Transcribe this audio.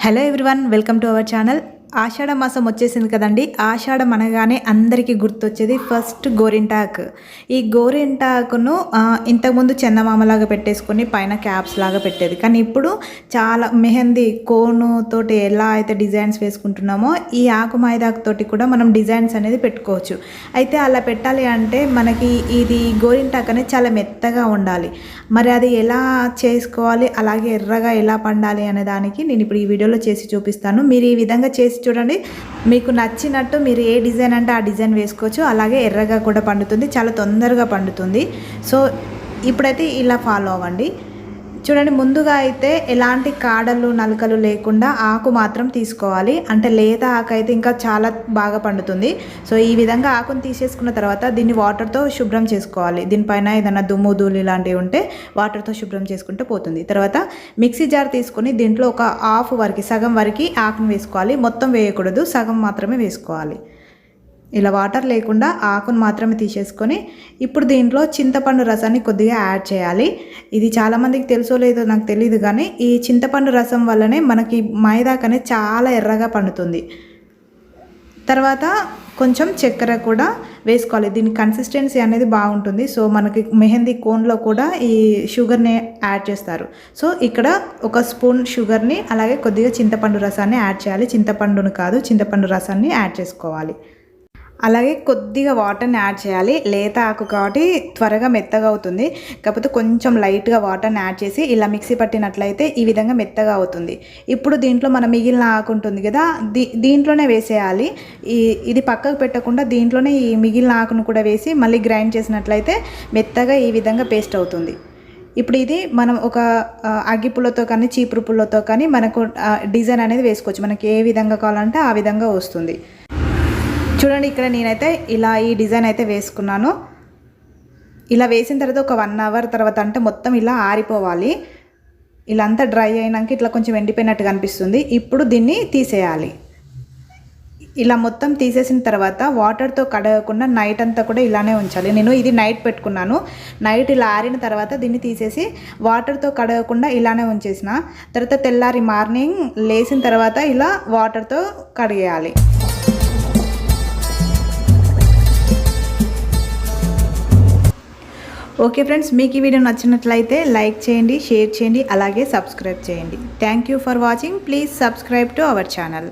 Hello everyone welcome to our channel Ashadha మాసం వచ్చేసింది కదండి. ఆషాఢం అనగానే అందరికీ గుర్తొచ్చేది ఫస్ట్ గోరింటాక్. ఈ గోరింటాకును ఇంతకుముందు చందమామలాగా పెట్టేసుకొని పైన క్యాప్స్ లాగా పెట్టేది. కానీ ఇప్పుడు చాలా మెహందీ కోనుతోటి ఎలా అయితే డిజైన్స్ వేసుకుంటున్నామో ఈ ఆకు మైదాకుతోటి కూడా మనం డిజైన్స్ అనేది పెట్టుకోవచ్చు. అయితే అలా పెట్టాలి అంటే మనకి ఇది గోరింటాక్ అనేది చాలా మెత్తగా ఉండాలి. మరి అది ఎలా చేసుకోవాలి అలాగే ఎర్రగా ఎలా పండాలి అనే దానికి నేను ఇప్పుడు ఈ వీడియోలో చేసి చూపిస్తాను. మీరు ఈ విధంగా చేసి చూడండి. మీకు నచ్చినట్టు మీరు ఏ డిజైన్ అంటే ఆ డిజైన్ వేసుకోవచ్చు. అలాగే ఎర్రగా కూడా పండుతుంది. చాలా తొందరగా పండుతుంది. సో ఇప్పుడైతే ఇలా ఫాలో అవ్వండి. చూడండి ముందుగా అయితే ఎలాంటి కాడలు నలకలు లేకుండా ఆకు మాత్రం తీసుకోవాలి. అంటే లేత ఆకు అయితే ఇంకా చాలా బాగా పండుతుంది. సో ఈ విధంగా ఆకును తీసేసుకున్న తర్వాత దీన్ని వాటర్తో శుభ్రం చేసుకోవాలి. దీనిపైన ఏదైనా దుమ్ము ధూళి లాంటివి ఉంటే వాటర్తో శుభ్రం చేసుకుంటే పోతుంది. తర్వాత మిక్సీ జార్ తీసుకొని దీంట్లో ఒక హాఫ్ వరకు సగం వరకు ఆకును వేసుకోవాలి. మొత్తం వేయకూడదు సగం మాత్రమే వేసుకోవాలి. ఇలా వాటర్ లేకుండా ఆకును మాత్రమే తీసేసుకొని ఇప్పుడు దీంట్లో చింతపండు రసాన్ని కొద్దిగా యాడ్ చేయాలి. ఇది చాలామందికి తెలుసో లేదో నాకు తెలియదు కానీ ఈ చింతపండు రసం వల్లనే మనకి మైదాకనే అనేది చాలా ఎర్రగా పండుతుంది. తర్వాత కొంచెం చక్కెర కూడా వేసుకోవాలి. దీని కన్సిస్టెన్సీ అనేది బాగుంటుంది. సో మనకి మెహందీ కోన్లో కూడా ఈ షుగర్ని యాడ్ చేస్తారు. సో ఇక్కడ ఒక స్పూన్ షుగర్ని అలాగే కొద్దిగా చింతపండు రసాన్ని యాడ్ చేయాలి. చింతపండును కాదు చింతపండు రసాన్ని యాడ్ చేసుకోవాలి. అలాగే కొద్దిగా వాటర్ని యాడ్ చేయాలి. లేత ఆకు కాబట్టి త్వరగా మెత్తగా అవుతుంది. కాకపోతే కొంచెం లైట్గా వాటర్ని యాడ్ చేసి ఇలా మిక్సీ పట్టినట్లయితే ఈ విధంగా మెత్తగా అవుతుంది. ఇప్పుడు దీంట్లో మన మిగిలిన ఆకు ఉంటుంది కదా దీ దీంట్లోనే వేసేయాలి. ఈ ఇది పక్కకు పెట్టకుండా దీంట్లోనే ఈ మిగిలిన ఆకును కూడా వేసి మళ్ళీ గ్రైండ్ చేసినట్లయితే మెత్తగా ఈ విధంగా పేస్ట్ అవుతుంది. ఇప్పుడు ఇది మనం ఒక అగ్గిపుల్లతో అగ్గి పుల్లతో కానీ చీపురు పుల్లతో కానీ మనకు డిజైన్ అనేది వేసుకోవచ్చు. మనకి ఏ విధంగా కావాలంటే ఆ విధంగా వస్తుంది. చూడండి ఇక్కడ నేనైతే ఇలా ఈ డిజైన్ అయితే వేసుకున్నాను. ఇలా వేసిన తర్వాత ఒక వన్ అవర్ తర్వాత అంటే మొత్తం ఇలా ఆరిపోవాలి. ఇలా అంతా డ్రై అయినాక ఇట్లా కొంచెం ఎండిపోయినట్టు కనిపిస్తుంది ఇప్పుడు దీన్ని తీసేయాలి. ఇలా మొత్తం తీసేసిన తర్వాత వాటర్తో కడగకుండా నైట్ అంతా కూడా ఇలానే ఉంచాలి. నేను ఇది నైట్ పెట్టుకున్నాను. నైట్ ఇలా ఆరిన తర్వాత దీన్ని తీసేసి వాటర్తో కడగకుండా ఇలానే ఉంచేసిన. తర్వాత తెల్లారి మార్నింగ్ లేచిన తర్వాత ఇలా వాటర్తో కడిగేయాలి. ఓకే ఫ్రెండ్స్ మీకు ఈ వీడియో నచ్చినట్లయితే లైక్ చేయండి షేర్ చేయండి అలాగే సబ్స్క్రైబ్ చేయండి. Thank you for watching please subscribe to our channel